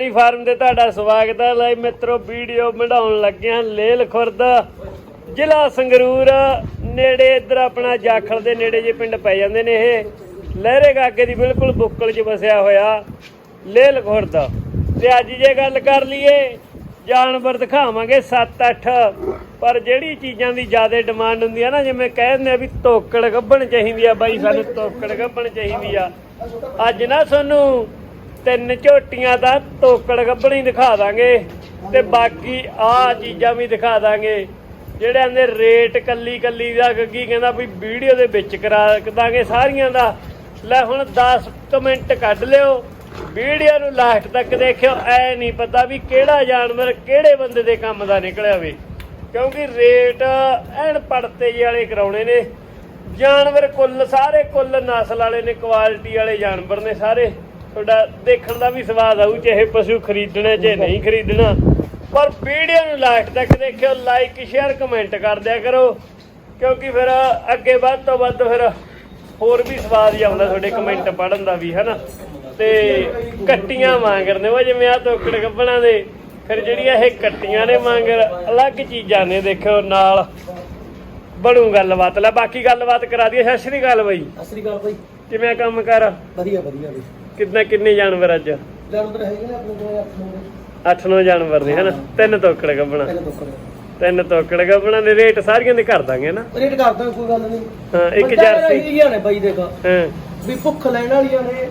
Dairy farm ਤੇ ਤੁਹਾਡਾ ਸਵਾਗਤ ਹੈ। ਲਈ ਮਿੱਤਰੋ, ਵੀਡੀਓ ਬਣਾਉਣ ਲੱਗੇ ਲੇਲ ਖੁਰਦ, ਜ਼ਿਲ੍ਹਾ ਸੰਗਰੂਰ, ਨੇੜੇ ਇੱਧਰ ਆਪਣਾ ਜਾਖਲ ਦੇ ਨੇੜੇ ਜੇ ਪਿੰਡ ਪੈ ਜਾਂਦੇ ਨੇ ਇਹ। ਲਹਿਰੇ ਗਾਗੇ ਦੀ ਬਿਲਕੁਲ ਬੁੱਕਲ 'ਚ ਵਸਿਆ ਹੋਇਆ ਲੇਲ ਖੁਰਦ। ਤੇ ਅੱਜ ਜੇ ਗੱਲ ਕਰ ਲਈਏ, ਜਾਨਵਰ ਦਿਖਾਵਾਂਗੇ 7-8 ਪਰ ਜਿਹੜੀ ਚੀਜ਼ਾਂ ਦੀ ਜ਼ਿਆਦਾ ਡਿਮਾਂਡ ਹੁੰਦੀ ਆ ਨਾ, ਜਿਵੇਂ ਕਹਿੰਦੇ ਆ ਵੀ ਤੋਕੜ ਗੱਭਣ ਚਾਹੀਦੀ ਆ ਬਾਈ, ਸਾਨੂੰ ਤੋਕੜ ਗੱਭਣ ਚਾਹੀਦੀ ਆ। ਅੱਜ ਨਾ ਤੁਹਾਨੂੰ ਤਿੰਨ ਝੋਟੀਆਂ ਦਾ ਤੋਕੜ ਗੱਭਣੀ ਦਿਖਾ ਦਾਂਗੇ ਤੇ ਬਾਕੀ ਆ ਚੀਜ਼ਾਂ ਵੀ ਦਿਖਾ ਦਾਂਗੇ। ਜਿਹੜਿਆਂ ਦੇ ਰੇਟ ਕੱਲੀ ਕੱਲੀ ਦਾ ਗੱਗੀ ਕਹਿੰਦਾ ਵੀ ਵੀਡੀਓ ਦੇ ਵਿੱਚ ਕਰਾ ਦਾਂਗੇ ਸਾਰੀਆਂ ਦਾ। ਲੈ ਹੁਣ 10 ਕਮੈਂਟ ਕੱਢ ਲਿਓ। ਵੀਡੀਓ ਨੂੰ ਲਾਸਟ ਤੱਕ ਦੇਖਿਓ, ਐ ਨਹੀਂ ਪਤਾ ਵੀ ਕਿਹੜਾ ਜਾਨਵਰ ਕਿਹੜੇ ਬੰਦੇ ਦੇ ਕੰਮ ਦਾ ਨਿਕਲਿਆ ਵੇ। ਕਿਉਂਕਿ ਰੇਟ ਐਨ ਪੜਤੇ ਜਿਹੇ ਵਾਲੇ ਕਰਾਉਣੇ ਨੇ। ਜਾਨਵਰ ਕੁੱਲ, ਸਾਰੇ ਕੁੱਲ ਨਸਲ ਵਾਲੇ ਨੇ ਕੁਆਲਿਟੀ ਵਾਲੇ ਜਾਨਵਰ ਨੇ ਸਾਰੇ। ਤੁਹਾਡਾ ਦੇਖਣ ਦਾ ਵੀ ਸਵਾਦ ਆਊ ਚਾਹੇ ਪਸ਼ੂ ਖਰੀਦਣਾ ਚਾਹੇ ਨਹੀਂ ਖਰੀਦਣਾ। ਪਰ ਵੀਡੀਓ ਨੂੰ ਲਾਸਟ ਤੱਕ ਦੇਖਿਓ ਲਾਈਕ ਸ਼ੇਅਰ ਕਮੈਂਟ ਕਰ ਦਿਆ ਕਰੋ। ਕਿਉਂਕਿ ਫਿਰ ਅੱਗੇ ਵੱਧ ਤੋਂ ਵੱਧ ਫਿਰ ਹੋਰ ਵੀ ਸਵਾਦ ਹੀ ਆਉਂਦਾ ਤੁਹਾਡੇ ਕਮੈਂਟ ਪੜਨ ਦਾ ਵੀ ਹਨਾ? ਤੇ ਕੱਟੀਆਂ ਮੰਗਰ ਨੇ ਉਹ ਜਿਵੇਂ ਆ ਤੋਕੜ ਗੱਬਣਾ ਦੇ ਫਿਰ ਜਿਹੜੀਆਂ ਇਹ ਕੱਟੀਆਂ ਨੇ ਮੰਗਰ ਅਲੱਗ ਚੀਜ਼ਾਂ ਨੇ ਦੇਖੋ ਨਾਲ ਬਣੂ ਗੱਲਬਾਤ। ਲੈ ਬਾਕੀ ਗੱਲਬਾਤ ਕਰਾ ਦਈਏ। ਸਤਿ ਸ਼੍ਰੀ ਅਕਾਲ ਬਾਈ। ਸਤਿ ਸ੍ਰੀ ਅਕਾਲ ਭਾਈ ਕਿਵੇਂ ਕੰਮ ਕਰ? ਵਧੀਆ ਵਧੀਆ ਬਈ। ਕਿੰਨਾ ਕਿੰਨੇ ਜਾਨਵਰ ਅੱਜ? ਜਾਨਵਰ ਹੈਗੇ ਨੇ ਆਪਣੇ ਕੋਲ ਅੱਠ ਨੌ 8-9 ਜਾਨਵਰ ਨੇ ਹਨਾ? ਤਿੰਨ ਤੋਕੜ ਗੱਬਣਾ ਕਰੇ ਤਿੰਨ ਤੋਕੜ ਗੱਬਣਾ ਦੇ ਰੇਟ ਸਾਰੀਆਂ ਦੇ ਕਰ ਦਾਂਗੇ ਨਾ ਰੇਟ ਕਰਦਾ ਕੋਈ ਗੱਲ ਨਹੀਂ। ਹਾਂ ਇੱਕ ਬੰਦਾ ਮੇਰਾ ਜਰਸੀ। ਇਹੀ ਆ ਨੇ ਬਾਈ ਦੇਖਾ। ਹਾਂ। ਵੀ ਭੁੱਖ ਲੈਣ ਵਾਲੀਆਂ ਨੇ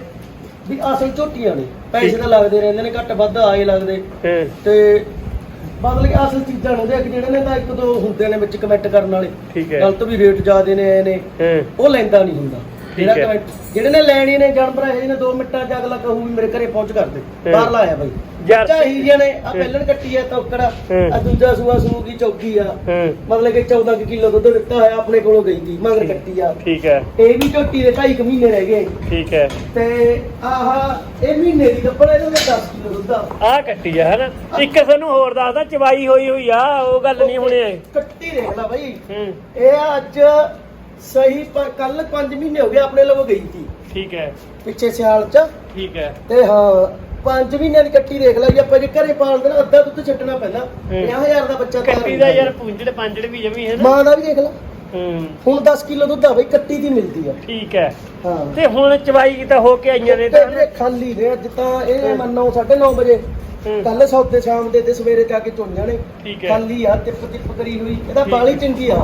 ਵੀ ਆਸੇ ਝੋਟੀਆਂ ਨੇ। ਪੈਸੇ ਤਾਂ ਲੱਗਦੇ ਰਹਿੰਦੇ ਨੇ ਘੱਟ ਵੱਧ ਆਏ ਲੱਗਦੇ। ਤੇ ਬਦਲ ਕੇ ਅਸਲ ਚੀਜ਼ਾਂ ਨੇ ਦੇਖ ਜਿਹੜੇ ਨੇ ਤਾਂ ਇੱਕ ਦੋ ਹੁੰਦੇ ਨੇ ਵਿੱਚ ਕਮੈਂਟ ਕਰਨ ਵਾਲੇ। ਗਲਤ ਵੀ ਰੇਟ ਜ਼ਿਆਦੇ ਨੇ ਆਏ ਨੇ। ਉਹ ਲੈਂਦਾ ਨਹੀਂ ਹੁੰਦਾ। ਠੀਕ ਜਿਹੜਾ ਹੈ। comment- ਜਿਹੜੇ ਨੇ ਲੈਣੀ ਨੇ ਜਾਨਵਰ ਇਹ ਨੇ 2 ਮਿੰਟਾਂ ਚ ਅਗਲਾ ਕਹੂ ਵੀ ਮੇਰੇ ਘਰੇ ਪਹੁੰਚ ਕਰ ਦੇ। ਹਾਂ। ਬਾਹਰ ਲਾਇਆ ਬਾਈ। ਯਾਰ- ਬੱਚਾ ਹੀ ਜਣੇ ਆ ਹਾਂ। ਪਹਿਲਣ ਕੱਟੀ ਆ ਤੋਕੜਾ ਹਾਂ। ਆ ਦੂਜਾ ਸੂਆ ਸੂ ਕੀ ਚੌਕੀ ਆ। ਹਾਂ ਮਤਲਬ ਕਿ 14 ਕੁ ਕਿਲੋ ਦੁੱਧ ਦਿੱਤਾ ਹੋਇਆ ਆਪਣੇ ਕੋਲੋਂ ਗਈ ਦੀ ਮਗਰ ਕੱਟੀ ਆ। ਠੀਕ ਹੈ। ਇਹ ਵੀ ਝੋਟੀ ਦੇ 2.5 ਮਹੀਨੇ ਰਹਿ ਗਏ। ਠੀਕ ਹੈ। ਤੇ ਆਹ ਇਹ ਮਹੀਨੇ ਦੀ ਕੱਪੜਾ ਇਹਦੇ ਵਿੱਚ 10 ਕਿਲੋ ਦੁੱਧ ਆ। ਆਹ ਕੱਟੀ ਆ ਹਨਾ? ਇੱਕ ਸਾਨੂੰ ਹੋਰ ਦੱਸਦਾ ਚਵਾਈ ਹੋਈ ਹੋਈ ਆ ਉਹ ਗੱਲ ਨਹੀਂ ਹੁਣੇ। ਕੱਟੀ ਦੇਖ ਲੈ ਬਾਈ। ਹੂੰ। ਇਹ ਅੱਜ ਸਹੀ ਕੱਲ 5 ਮਹੀਨੇ ਹੋ ਗਏ ਆਪਣੇ ਲੋਕ ਗਈ ਸੀ। ਠੀਕ ਹੈ। ਪਿੱਛੇ ਸਿਆਲ ਚ। ਠੀਕ ਹੈ। ਤੇ ਹਾਂ 5 ਮਹੀਨਿਆਂ ਦੀ ਕੱਟੀ ਦੇਖ ਲੈ ਜੇ ਆਪਾਂ ਜੇ ਘਰੇ ਪਾਲਦੇ ਨਾ ਅੱਧਾ ਦੁੱਧ ਛੱਡਣਾ ਪੈਂਦਾ 50000 ਦਾ ਬੱਚਾ ਤਿਆਰ ਕੱਟੀ ਦਾ ਯਾਰ ਪੁੰਜੜ ਪੰਜੜ ਵੀ ਜਮੀ ਹੈ ਨਾ। ਮਾਂ ਦਾ ਵੀ ਦੇਖ ਲੈ ਹੂੰ। ਹੁਣ 10 ਕਿਲੋ ਦੁੱਧ ਆ ਬਈ ਕੱਟੀ ਦੀ ਮਿਲਦੀ ਆ। ਠੀਕ ਹੈ। ਹਾਂ। ਤੇ ਹੁਣ ਚਵਾਈ ਤਾਂ ਹੋ ਕੇ ਆਈਆਂ ਨੇ ਤੇ। ਤਾਂ ਖਾਲੀ ਨੇ ਅੱਜ ਤਾਂ ਇਹ ਮੰਨੋ 9:30 ਵਜੇ। ਕੱਲ ਸੌਦੇ ਸ਼ਾਮ ਦੇ ਤੇ ਸਵੇਰੇ ਜਾ ਕੇ ਚੁਣ ਜਾਣੇ। ਖਾਲੀ ਆ ਟਿਪ ਟਿਪ ਕਰੀ ਹੋਈ। ਇਹਦਾ। ਬਾਲੀ ਚੰਗੀ ਆ।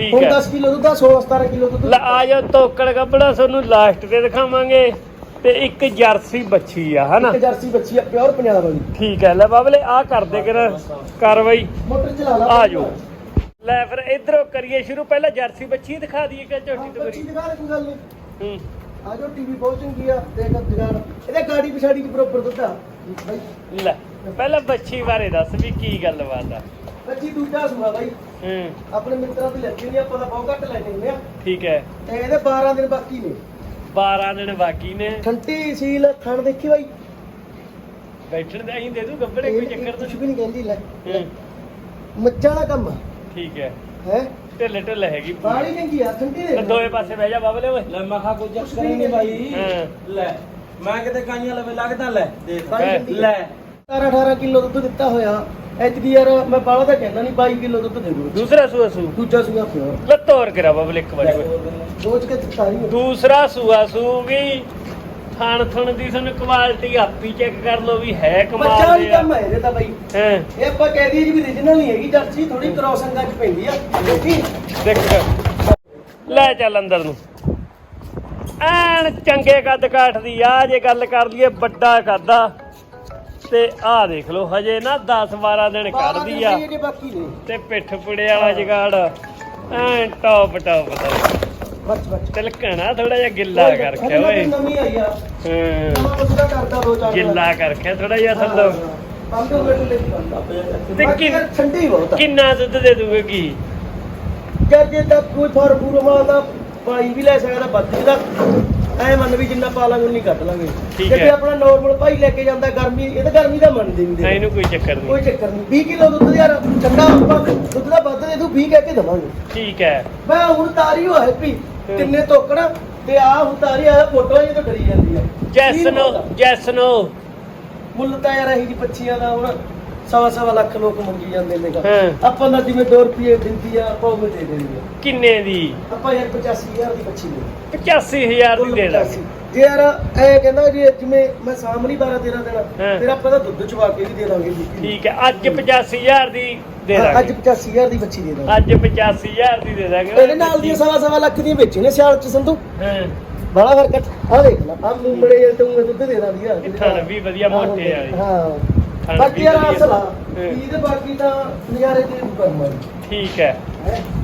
ਠੀਕ ਹੁਣ ਹੈ। 10 ਕਿਲੋ ਦੁੱਧ ਆ 16 17 ਕਿਲੋ ਦੁੱਧ। ਲੈ ਆ ਜਾ ਤੋਕੜ ਕੱਪੜਾ ਤੁਹਾਨੂੰ ਲਾਸਟ ਤੇ ਦਿਖਾਵਾਂਗੇ। ਤੇ ਇੱਕ ਜਰਸੀ ਬੱਚੀ ਆ ਹਨਾ? ਇੱਕ ਜਰਸੀ ਬੱਚੀ ਆ ਪਿਓਰ ਪੰਜਾਬ ਵਾਲੀ। ਠੀਕ ਹੈ ਲੈ ਬਾਬਲੇ ਆ ਕਰਦੇ ਕਰ ਕਾਰਵਾਈ। ਮੋਟਰ ਚਲਾ ਲਾ। ਆ ਜਾਓ। ਲੈ ਫਿਰ ਇਧਰੋਂ ਕਰੀਏ ਸ਼ੁਰੂ ਪਹਿਲਾਂ ਜਰਸੀ ਬੱਚੀ ਦਿਖਾ ਦਈਏ ਕਿ ਝੋਟੀ ਤੋਂ ਬੱਚੀ ਦਿਖਾ ਦੇ ਕੋਈ ਗੱਲ ਨਹੀਂ। ਹੂੰ। ਆ ਜੋ ਟੀਵੀ ਬਹੁਤ ਚੰਗੀ ਆ ਦੇਖ ਜਗਾੜ ਇਹਦੇ ਗਾੜੀ ਪਿਛਾੜੀ ਚ ਬਰੋਬਰ ਦੁੱਧ ਆ। ਬਾਈ ਲੈ ਪਹਿਲਾਂ ਬੱਚੀ ਬਾਰੇ ਦੱਸ ਵੀ ਕੀ ਗੱਲਬਾਤ ਆ। ਬੱਚੀ ਦੂਜਾ ਸੂਆ ਬਾਈ। ਹੂੰ। ਆਪਣੇ ਮਿੱਤਰਾਂ ਤੋਂ ਲੈਤੀ ਨਹੀਂ ਆਪਾਂ ਤਾਂ ਬਹੁਤ ਘੱਟ ਲੈਣੇ ਹੁੰਦੇ ਆ ਠੀਕ ਹੈ। ਤੇ ਇਹਦੇ 12 ਦਿਨ ਬਾਕੀ ਨੇ। 12 ਦਿਨ ਬਾਕੀ ਨੇ। ਠੰਟੀ ਸੀਲ ਥਣ ਦੇਖੀ ਬਾਈ? ਬੈਠਣ ਦੇ ਅਸੀਂ ਦੇ ਦੂ ਗੱਬੜੇ ਕੋਈ ਚੱਕਰ ਕੁਝ ਤਾਂ ਵੀ ਨਹੀਂ ਕਹਿੰਦੀ ਲੈ। ਹੂੰ। ਦਾ ਕੰਮ ਆ। ਠੀਕ ਹੈ। ਹੈ? ਢਿੱਲੇ ਢਿੱਲੇ ਹੈਗੀ। ਬਾੜੀ ਚੰਗੀ ਆ ਠੰਡੀ ਦੇ ਦੋਏ ਪਾਸੇ ਬਹਿ ਜਾ ਬਾਬਲੇ ਓਏ। ਲੈ ਮੈਂ ਕਿਹਾ ਕੋਈ ਚੱਕਰ ਨਹੀਂ ਬਾਈ। ਲੈ ਮੈਂ ਕਿਤੇ ਕਾਈਆਂ ਲਵੇ ਲੱਗਦਾ ਲੈ ਦੇਖ। ਲੈ। 18 18 ਕਿਲੋ ਦੁੱਧ ਦਿੱਤਾ ਹੋਇਆ। ਐਤਕੀ ਯਾਰ ਮੈਂ ਬਾਲਾ ਤਾਂ ਕਹਿੰਦਾ ਨਹੀਂ 22 ਕਿਲੋ ਦੁੱਧ ਦੇ ਦੂ ਦੂਸਰਾ ਸੂਆ ਸੂ। ਦੂਜਾ ਸੂਆ ਪਿਓਰ ਲੱਤੋਰ ਕਰਾ ਬਾਬਲੇ ਇੱਕ ਵਾਰੀ। ਓਏ। ਸੋਚ ਕੇ ਨਹੀਂ ਦੂਸਰਾ ਸੂਆ ਸੂਗੀ ਥਣ ਥਣ ਦੀ ਸਾਨੂੰ ਕੁਆਲਿਟੀ ਆਪੀ ਚੈੱਕ ਕਰ ਲਓ ਵੀ ਹੈ ਬੱਚਾ ਕਮਾਲ ਵਾਲੀ ਦੇ ਆ ਕੰਮ ਹੈ ਇਹਦੇ ਤਾਂ ਬਾਈ। ਹਾਂ। ਇਹ ਆਪਾਂ ਕਹਿ ਦਈਏ ਜੀ ਵੀ origignal ਨਹੀਂ ਹੈਗੀ ਜਰਸੀ ਥੋੜੀ ਕ੍ਰਾਸ ਅੰਗਾਂ ਚ ਪੈਂਦੀ ਆ। ਦੇਖੀ? ਦੇਖ ਲੈ ਚੱਲ ਅੰਦਰ ਨੂੰ। ਐਨ ਚੰਗੇ ਕੱਦ ਕਾਠ ਦੀ ਆ ਜੇ ਗੱਲ ਕਰ ਲਈਏ ਵੱਡਾ ਕੱਦ ਆ। ਤੇ ਆਹ ਦੇਖ ਲਓ ਹਜੇ ਨਾ 10 12 ਦਿਨ ਕੱਢਦੀ ਆ। ਜੇ ਬਾਕੀ ਨੇ। ਤੇ ਪਿੱਠ ਪੁੜੇ ਵਾਲਾ ਜਗਾੜ ਐਨ ਟੌਪ ਟੌਪ ਦਾ ਬੱਚ ਬੱਚ। ਤਿਲਕਣਾ ਥੋੜਾ ਜਿਹਾ ਗਿੱਲਾ ਕਰ ਰੱਖਿਆ ਓਏ। ਨਵੀਂ ਆਈ ਆ। ਹਾਂ। ਨਵਾਂ ਕੁਛ ਦਾ ਕਰਦਾ ਦੋ ਚਾਰ ਗਿੱਲਾ ਕਰ ਰੱਖਿਆ ਥੋੜਾ ਜਿਹਾ ਥੱਲੋਂ। ਮਿੰਟ ਬੰਦਾ ਤੇ ਕਿ- ਠੰਡੀ ਬਹੁਤ ਕਿੰਨਾ ਦੁੱਧ ਦੇ ਦੂਗੇ ਕੀ? ਜੇ ਤਾਂ ਕੋਈ ਫਰ ਫੂਰਮਾ ਦਾ ਪਾਈ ਵੀ ਲੈ ਸਕਦਾ ਵੀ ਦਾ। ਐ ਮੰਨ ਵੀ ਜਿੰਨਾ ਪਾ ਲਾਂਗੇ ਉਨੀ ਕੱਢ ਲਾਂਗੇ। ਠੀਕ ਜੇ ਹੈ। ਕੋਈ ਆਪਣਾ ਨਾਰਮਲ ਭਾਈ ਲੈ ਕੇ ਜਾਂਦਾ ਗਰਮੀ ਇਹ ਤਾਂ ਗਰਮੀ ਦਾ ਮੰਨਦੇ ਐ ਦੇ ਇਹਨੂੰ ਕੋਈ ਚੱਕਰ ਕੋਈ ਨਹੀਂ ਚੱਕਰ ਨਹੀਂ। 20 ਕਿਲੋ ਦੁੱਧ ਯਾਰ ਠੰਡਾ ਆਪਾਂ ਦੁੱਧ ਦਾ ਵੱਧ ਦੇ ਦੂ 20 ਕਹਿ ਕੇ ਦਵਾਂਗੇ। ਠੀਕ ਹੈ। ਮੈਂ ਹੁਣ ਤਾਰੀ ਹੋ ਹੈਪੀ ਕਿੰਨੇ ਤੋਕੜਾ ਤੇ ਆ ਹੁਣ ਤਾਰੀ ਆ ਫੋਟੋਆਂ ਜਿਹੀ ਤੋਂ ਡਰੀ ਜਾਂਦੀ ਆ। ਜੈਸ ਨੋ ਜੈਸ ਨੋ ਮੁੱਲ ਤਾਂ ਯਾਰ ਇਹੀ ਜੀ ਬੱਚੀਆਂ ਦਾ ਹੁਣ। ਸਵਾ ਸਵਾ ਲੱਖ ਲੋਕ ਮੰਗੀ ਜਾਂਦੇ ਨੇ ਗਾ। ਹਾਂ। ਆਪਾਂ ਦਾ ਜਿਵੇਂ 2 ਰੁਪਏ ਦਿੰਦੀ ਆ ਆਪਾਂ ਉਹ ਦੇ ਦੇਣੀ ਆ। ਕਿੰਨੇ ਦੀ? ਆਪਾਂ ਯਾਰ 85000 ਦੀ ਬੱਚੀ ਦੇ 85000 ਦੀ ਦੇ ਜੇ ਯਾਰ ਐ ਕਹਿੰਦਾ ਜੀ ਜਿਵੇਂ ਮੈਂ ਸਾਹਮਣੀ 12 13 ਦੇਣਾ ਹਾਂ। ਫਿਰ ਆਪਾਂ ਤਾਂ ਦੁੱਧ ਚਵਾ ਕੇ ਵੀ ਦੇ ਦਾਂਗੇ ਜੀ। ਠੀਕ ਹੈ ਅੱਜ 85000 ਦੀ ਦੇ ਹਾਂ, ਅੱਜ ਦਾਂਗੇ 85000 ਦੀ ਬੱਚੀ ਦੇ ਦਾਂਗੇ। ਅੱਜ 85000 ਦੀ ਦੇ ਦਾਂਗੇ। ਇਹਦੇ ਨਾਲ ਦੀਆਂ ਸਵਾ ਸਵਾ ਲੱਖ ਦੀਆਂ ਵੇਚੇ ਨੇ ਸਿਆਲ ਚ ਸੰਧੂ। ਹਾਂ। ਬੜਾ ਫ਼ਰਕ ਆ। ਦੇਖ ਲੈ ਆ ਮੁੰਬੜੇ ਜੇ ਤੂੰ ਦੁੱਧ ਦੇ ਦਾਂਦੀ ਆ। ਇਹ ਥਣ ਵੀ ਵਧੀਆ ਮੋਟੇ ਆ ਇਹ। ਹਾਂ। ਬਾਕੀ ਯਾਰ। ਅਸਲ। ਇਹਦੇ ਬਾਕੀ ਤਾਂ ਨਜ਼ਾਰੇ ਤੇ ਕਰਮਾ ਠੀਕ ਹੈ।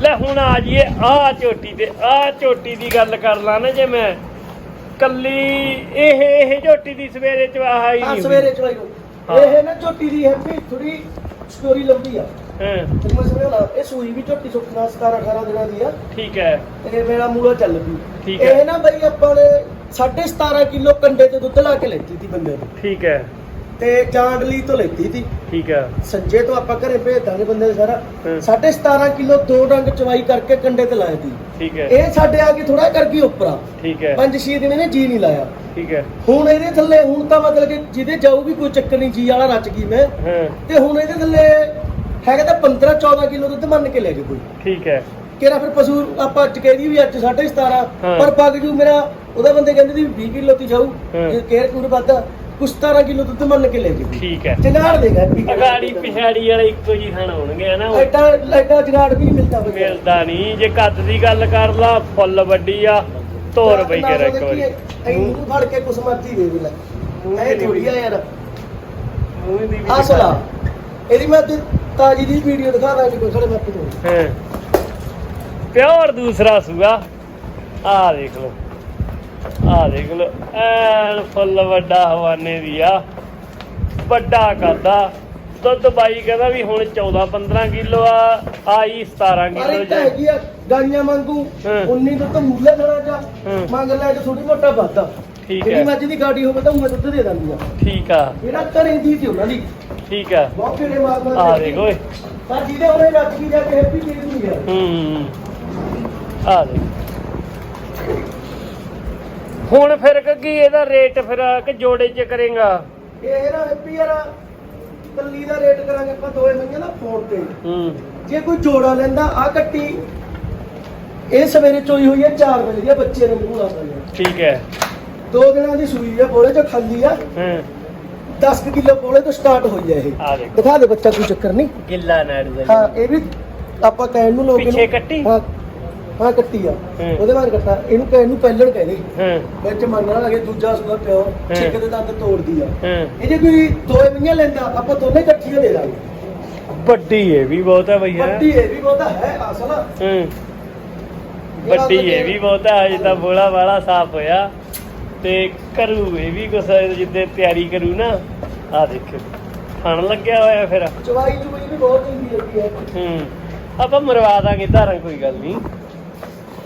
ਲੈ ਹੁਣ ਆ ਜੀਏ ਆ ਝੋਟੀ ਤੇ ਆ ਝੋਟੀ ਦੀ ਗੱਲ ਕਰ ਲਾਂ ਨਾ ਜੇ ਮੈਂ। ਕੱਲੀ ਇਹ ਇਹ ਝੋਟੀ ਦੀ ਸਵੇਰੇ ਚ ਆਹ ਹੀ ਹਾਂ ਨਹੀਂ ਸਵੇਰੇ ਚਵਾਈ। ਇਹ ਨਾ ਝੋਟੀ ਦੀ ਹੈਪੀ ਥੋੜੀ ਸਟੋਰੀ ਲੰਬੀ ਆ। ਹਾਂ। ਮੈਂ ਸਮਝਾਉਣਾ ਇਹ ਸੂਈ ਵੀ ਝੋਟੀ ਸੁੱਕਣਾ 17 18 ਦਿਨਾਂ ਦੀ ਆ। ਠੀਕ ਹੈ। ਇਹ ਮੇਰਾ ਮੂਲਾ ਚੱਲ ਪਈ। ਠੀਕ ਹੈ। ਇਹ ਨਾ ਬਈ ਆਪਾਂ ਨੇ 17.5 ਕਿਲੋ ਕੰਡੇ ਤੇ ਦੁੱਧ ਲਾ ਕੇ ਲੈਤੀ ਸੀ ਬੰਦੇ ਨੂੰ। ਠੀਕ ਹੈ। ਤੇ ਚਾਂਡਲੀ ਤੋਂ ਲੈਤੀ ਸੀ। ਠੀਕ ਹੈ। ਸੰਜੇ ਤੋਂ ਆਪਾਂ ਘਰੇ ਭੇਜ ਦਾਂਗੇ ਬੰਦੇ ਦੇ ਸਾਰਾ। ਹਾਂ। 17.5 ਕਿਲੋ ਦੋ ਡੰਗ ਚਵਾਈ ਕਰਕੇ ਕੰਡੇ ਤੇ ਲਾਇਆ ਸੀ। ਠੀਕ ਹੈ। ਇਹ ਸਾਡੇ ਆ ਕੇ ਥੋੜਾ ਕਰ ਗਈ ਉੱਪਰਾ। ਠੀਕ ਹੈ। ਪੰਜ ਛੇ ਦਿਨ ਇਹਨੇ ਜੀ ਨਹੀਂ ਲਾਇਆ। ਠੀਕ ਹੈ। ਹੁਣ ਇਹਦੇ ਥੱਲੇ ਹੁਣ ਤਾਂ ਮਤਲਬ ਕਿ ਜਿਹਦੇ ਜਾਊ ਵੀ ਕੋਈ ਚੱਕਰ ਨਹੀਂ ਜੀ ਵਾਲਾ ਰਚ ਗਈ ਮੈਂ। ਹਾਂ। ਤੇ ਹੁਣ ਇਹਦੇ ਥੱਲੇ ਹੈਗਾ ਤਾਂ 15 14 ਕਿਲੋ ਦੁੱਧ ਮੰਨ ਕੇ ਲੈ ਜੇ ਕੋਈ। ਠੀਕ ਹੈ। ਕਿਹੜਾ ਫਿਰ ਪਸ਼ੂ ਆਪਾਂ ਚਕੇਰੀ ਵੀ ਅੱਜ 17.5 ਹਾਂ। ਪਰ ਪੱਗ ਜੂ ਮੇਰਾ ਉਹਦਾ ਬੰਦੇ ਕਹਿੰਦੇ ਸੀ 20 ਕਿਲੋ ਤੀ ਜਾਊ। ਹਾਂ। ਜੇ ਕੇਰ ਕੂਰ ਵੱਧ ਕੁਛ 17 ਕਿਲੋ ਦੁੱਧ ਮੰਨ ਕੇ ਲੈ ਜੇ ਠੀਕ ਹੈ। ਜਗਾੜ ਦੇਗਾ ਅਗਾੜੀ ਪਿਛਾੜੀ ਵਾਲੇ ਇੱਕੋ ਜੀ ਥਣ ਹੋਣਗੇ ਹਨਾ ਉਹ? ਐਡਾ ਐਡਾ ਜਗਾੜ ਵੀ ਨਹੀਂ ਮਿਲਦਾ ਬਈ। ਮਿਲਦਾ ਨਹੀਂ। ਜੇ ਕੱਦ ਦੀ ਗੱਲ ਕਰ ਲਾ ਫੁੱਲ ਵੱਡੀ ਆ ਤੋਰ ਬਈ ਕੇ ਇੱਕ ਵਾਰੀ। ਇਹਨੂੰ ਫੜ ਕੇ ਕੁਛ ਮਰਜ਼ੀ ਦੇ ਦੇ ਲੈ ਇਹ ਦੀ ਥੋੜੀ ਆ ਯਾਰ। ਦੀ ਅਸਲ ਇਹਦੀ ਮੈਂ ਤਾਜੀ ਦੀ ਵੀਡੀਓ ਦਿਖਾ ਕੋਈ ਖੜੇ ਮੱਪੀ ਤੋਂ ਹਾਂ। ਪਿਓਰ ਦੂਸਰਾ ਸੂਆ। ਆ ਦੇਖ ਲਓ। ਆ ਦੇਖ ਲਓ ਐਨ ਫੁੱਲ ਵੱਡਾ ਹਵਾਨੇ ਦੀ ਆ ਵੱਡਾ ਕਰਦਾ ਦੁੱਧ ਬਾਈ ਕਹਿੰਦਾ ਵੀ ਹੁਣ 14 15 ਕਿਲੋ ਆ ਆਈ 17 ਪਰ ਕਿਲੋ ਤਾਂ ਹੈਗੀ ਆ ਗਾਈਆਂ ਹਾਂ। 19 ਦੁੱਧ ਮੁੱਲੇ ਦੇਣਾ ਜਾ ਹਾਂ। ਮੰਗ ਲੈ ਕੇ ਥੋੜੀ ਮੋਟਾ ਵੱਧਦਾ। ਠੀਕ ਜਿਹੜੀ ਹੈ। ਮੱਝ ਦੀ ਗਾਡੀ ਹੋਵੇ ਤਾਂ ਉਹ ਦੁੱਧ ਦੇ ਦਿੰਦੀ ਆ। ਠੀਕ ਆ। ਜਿਹੜਾ ਘਰੇ ਦੀ ਸੀ ਉਹਨਾਂ ਦੀ। ਠੀਕ ਆ। ਬਹੁਤ ਕਿਹੜੇ ਮਾਰ ਮਾਰ ਆ ਕੇ ਦੇਖ ਓਏ। ਪਰ ਜਿਹਦੇ ਉਹਨੇ ਰੱਜ ਗਈ ਜਾ ਕੇ ਹੈਪੀ ਦੇ ਦੂੰ ਯਾਰ ਹੂੰ ਆ ਦੇ ਹੁਣ ਫਿਰ ਕੀ ਇਹਦਾ ਰੇਟ ਫਿਰ ਕਿ ਜੋੜੇ ਚ ਕਰੇਗਾ? ਇਹ ਨਾ ਹੈਪੀ ਯਾਰ ਕੱਲੀ ਦਾ ਰੇਟ ਕਰਾਂਗੇ ਆਪਾਂ ਦੋਏ ਮਹੀਨੇ ਦਾ ਫੋਨ ਤੇ। ਹੂੰ। ਜੇ ਕੋਈ ਜੋੜਾ ਲੈਂਦਾ ਆ ਕੱਟੀ ਇਹ ਸਵੇਰੇ ਚੋਈ ਹੋਈ ਹੈ 4 ਵਜੇ ਦੀ ਆ, ਬੱਚੇ ਨੂੰ ਲਾਉਂਦਾ ਯਾਰ ਠੀਕ ਹੈ। ਦੋ ਦਿਨਾਂ ਦੀ ਸੂਈ ਆ ਬੋਲੇ ਚ ਖਾਲੀ ਆ। ਹਾਂ। 10 ਕਿਲੋ ਬੋਲੇ ਤੋਂ ਸਟਾਰਟ ਹੋਈ ਆ ਇਹ। ਆ ਦੇਖ। ਦਿਖਾ ਦੇ ਬੱਚਾ ਕੋਈ ਚੱਕਰ ਨਹੀਂ। ਗਿੱਲਾ ਨਾੜ ਹਾਂ ਇਹ ਵੀ ਆਪਾਂ ਕਹਿਣ ਨੂੰ ਲੋਕ ਪਿੱਛੇ ਕੱਟੀ? ਹਾਂ। ਹਾਂ ਕੱਟੀ ਆ। ਹੂੰ। ਉਹਦੇ ਬਾਅਦ ਕੱਟਾ। ਇਹਨੂੰ ਕਹਿਣ ਨੂੰ ਪਹਿਲਣ ਕਹਿੰਦੇ ਹਾਂ। ਵਿੱਚ ਮੰਨਣਾ ਲੱਗੇ ਦੂਜਾ ਸੁਦਾ ਪਿਓ। ਛਿੱਕ ਦੇ ਦੰਦ ਤੋੜਦੀ ਆ। ਹਾਂ। ਇਹ ਜੇ ਕੋਈ ਦੋਏ ਮਹੀਨੇ ਲੈਂਦਾ ਆਪਾਂ ਦੋਨੇ ਇਕੱਠੀਆਂ ਦੇ ਦਾਂਗੇ। ਵੱਡੀ ਇਹ ਵੀ ਬਹੁਤ ਹੈ। ਭਈਆ ਵੱਡੀ ਇਹ ਵੀ ਬਹੁਤਾ ਹੈ ਅਸਲ ਹਾਂ। ਵੱਡੀ ਇਹ ਵੀ ਬਹੁਤ ਹੈ ਅਜੇ ਤਾਂ ਬੋਲਾ ਵਾਲਾ ਸਾਫ਼ ਹੋਇਆ। ਤੇ ਕਰੂ ਇਹ ਵੀ ਕੁਛ ਜਿੱਦੇ ਤਿਆਰੀ ਕਰੂ ਨਾ। ਆ ਦੇਖੋ ਖਾਣ ਲੱਗਿਆ ਹੋਇਆ ਫਿਰ। ਚਵਾਈ ਚੁਵਾਈ ਵੀ ਬਹੁਤ ਲੱਗੀ ਹੈ। ਹੂੰ। ਆਪਾਂ ਮਰਵਾ ਦਾਂਗੇ ਧਾਰਾਂ ਕੋਈ ਗੱਲ ਨਹੀਂ।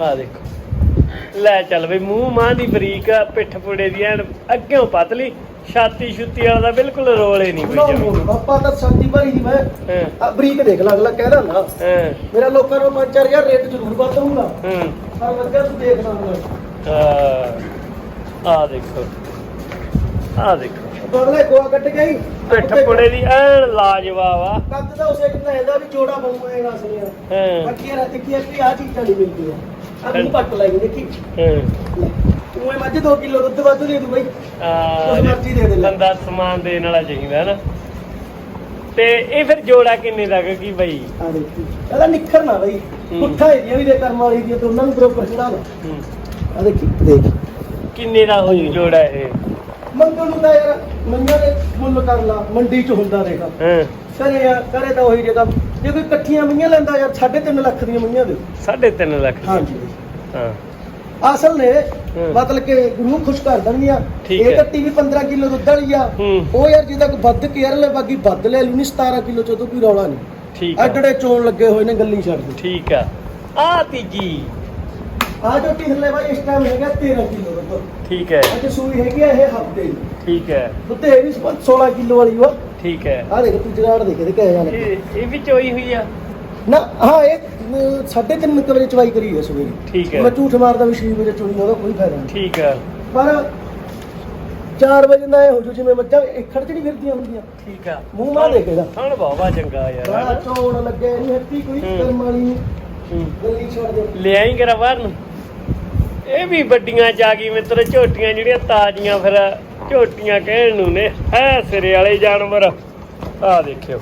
ਆ ਦੇਖੋ। ਲੈ ਚੱਲ ਬਈ ਮੂੰਹ ਮਾਂ ਦੀ ਬਰੀਕ ਪਿੱਠ ਪੁੜੇ ਦੀ ਐਨ ਅੱਗਿਓਂ ਪਤਲੀ ਛਾਤੀ ਛੁੱਤੀ ਵਾਲਾ ਦਾ ਬਿਲਕੁਲ ਰੋਲ ਹੀ ਨਹੀਂ ਕੋਈ ਆਪਾਂ ਤਾਂ ਸੰਦੀ ਭਰੀ ਦੀ ਮੈਂ। ਆ ਬਰੀਕ ਦੇਖ ਲਾ ਅਗਲਾ ਕਹਿਦਾ ਨਾ ਹਾਂ। ਮੇਰਾ ਲੋਕਾਂ ਨੂੰ 5-4000 ਰੇਟ ਜ਼ਰੂਰ ਵੱਧ ਹੋਊਗਾ। ਹਾਂ। ਪਰ ਵਧੀਆ ਤੂੰ ਦੇਖ ਲਾ ਹੁਣ ਆ ਆ ਦੇਖੋ। ਆ ਦੇਖੋ। ਅਗਲੇ ਗੋਆ ਕੱਟ ਗਈ ਪਿੱਠ ਪੁੜੇ ਦੀ ਐਨ ਲਾਜਵਾਬ ਆ। ਕੱਦ ਦਾ ਉਸੇ ਕਿੰਨਾ ਇਹਦਾ ਵੀ ਜੋੜਾ ਬਣੂਗਾ ਇਹ ਰਸ ਲਿਆ ਹਾਂ। ਬਾਕੀ ਇਹ ਦੇਖੀ ਕਿ ਆ ਚੀਜ਼ਾਂ ਨਹੀਂ ਮਿਲਦੀਆਂ। ਆ ਤੂੰ ਪੱਟ ਲਾਈ ਦੇਖੀ। ਹਾਂ। ਤੂੰ ਇਹ ਮੱਝ 2 ਕਿਲੋ ਦੁੱਧ ਵੱਧ ਦੇ ਦੂ ਬਈ। ਆ, ਕੁਛ ਮਰਜ਼ੀ ਦੇ ਦੇ ਲੈ। ਬੰਦਾ ਸਮਾਨ ਦੇਣ ਵਾਲਾ ਚਾਹੀਦਾ ਹੈ ਨਾ। ਤੇ ਇਹ ਫਿਰ ਜੋੜਾ ਕਿੰਨੇ ਦਾ ਕੀ ਬਈ? ਆ ਦੇਖੀ। ਇਹਦਾ ਨਿੱਖਰ ਨਾ ਬਈ। ਹੂੰ। ਪੁੱਠਾ ਇਹਦੀਆਂ ਵੀ ਦੇ ਕਰਮ ਵਾਲੀ ਦੀ ਦੋਨਾਂ ਨੂੰ ਬਰੋਬਰ ਚੜਾ ਲਾ ਹੂੰ। ਆ ਦੇਖੀ ਦੇਖ। ਕਿੰਨੇ ਦਾ ਹੋ ਜੂ ਜੋੜਾ ਇਹ? ਮੰਗਣ ਨੂੰ ਤਾਂ ਯਾਰ ਮੰਗਾਂ ਦੇ ਮੁੱਲ ਕਰ ਲਾ ਮੰਡੀ ਚ ਹੁੰਦਾ ਰਹੇਗਾ ਹਾਂ। ਕਰੇ ਯਾਰ ਕਰੇ ਤਾਂ ਉਹੀ ਜਗ੍ਹਾ ਜੇ ਕੋਈ ਇਕੱਠੀਆਂ ਮਈਆਂ ਲੈਂਦਾ ਯਾਰ 3.5 ਲੱਖ ਦੀਆਂ ਮਈਆਂ ਦੇ 3.5 ਲੱਖ। ਹਾਂਜੀ। ਹਾਂ। ਅਸਲ ਨੇ ਹੂੰ। ਮਤਲਬ ਕਿ ਗੁਰੂ ਖੁਸ਼ ਕਰ ਦੇਣਗੀਆਂ। ਠੀਕ ਇਹ ਹੈ। ਕੱਟੀ ਵੀ 15 ਕਿਲੋ ਦੁੱਧ ਵਾਲੀ ਆ। ਹੂੰ। ਉਹ ਯਾਰ ਜਿਹਦਾ ਕੋਈ ਵੱਧ ਕੇਅਰ ਲੈ ਬਾਕੀ ਵੱਧ ਲੈ ਲੂ ਨਹੀਂ 17 ਕਿਲੋ ਚੋਂ ਤਾਂ ਕੋਈ ਰੌਲਾ ਨਹੀਂ ਠੀਕ ਆ ਅੱਡੜੇ ਚੋਣ ਲੱਗੇ ਹੋਏ ਨੇ ਗੱਲੀ ਛੱਡ ਦੇ ਠੀਕ ਆ ਆ ਤੀਜੀ। ਆ ਜੋ ਟਿਹਲੇ ਬਾਈ ਇਸ ਟਾਈਮ ਹੈਗਾ 13 ਕਿਲੋ ਦੁੱਧ। ਠੀਕ ਹੈ। ਅੱਜ ਸੂਈ ਹੈਗੀ ਆ ਇਹ ਹਫ਼ਤੇ ਦੀ। ਠੀਕ ਹੈ। ਦੁੱਧ ਇਹ ਵੀ 16 ਕਿਲੋ ਵਾਲੀ ਵਾ। ਠੀਕ ਹੈ। ਆ ਦੇਖ ਤੂੰ ਜਰਾੜ ਦੇਖ ਇਹਦੇ ਕਿਹੋ ਇਹ ਇਹ ਵੀ ਚੋਈ ਹੋਈ ਆ। ਨਾ ਹਾਂ ਇਹ 3:30 ਵਜੇ ਚਵਾਈ ਕਰੀ ਹੈ ਸਵੇਰੇ। ਠੀਕ ਹੈ। ਮੈਂ ਝੂਠ ਮਾਰਦਾ ਵੀ 6 ਵਜੇ ਚੋਣੀ ਉਹਦਾ ਕੋਈ ਫਾਇਦਾ ਨਹੀਂ। ਠੀਕ ਹੈ। ਪਰ 4 ਵਜੇ ਦਾ ਇਹ ਹੋ ਜੂ ਜਿਵੇਂ ਮੱਝਾਂ ਇਖੜ ਚ ਨਹੀਂ ਫਿਰਦੀਆਂ ਹੁੰਦੀਆਂ। ਠੀਕ ਆ ਮੂੰਹ ਮਾਂ ਦੇਖੇਗਾ ਥਣ ਬਾਵਾ ਚੰਗਾ ਯਾਰ। ਹਨਾ? ਚੌਣ ਲੱਗੇ ਨਹੀਂ ਹੱਤੀ ਕੋਈ ਹੂੰ। ਕਰਮ ਵਾਲੀ ਨਹੀਂ। ਹੂੰ। ਗੱਲੀ ਛੱਡ ਦੇ। ਲਿਆਈ ਕਰਾ ਬਾਹਰ ਨੂੰ। ਇਹ ਵੀ ਵੱਡੀਆਂ ਗਈ ਮਿੱਤਰ ਝੋਟੀਆਂ ਜਿਹੜੀਆਂ ਤਾਜ਼ੀਆਂ ਫਿਰ ਝੋਟੀਆਂ ਕਹਿਣ ਨੂੰ ਨੇ। ਹੈ ਸਿਰੇ ਵਾਲੇ ਜਾਨਵਰ। ਆ ਦੇਖਿਓ।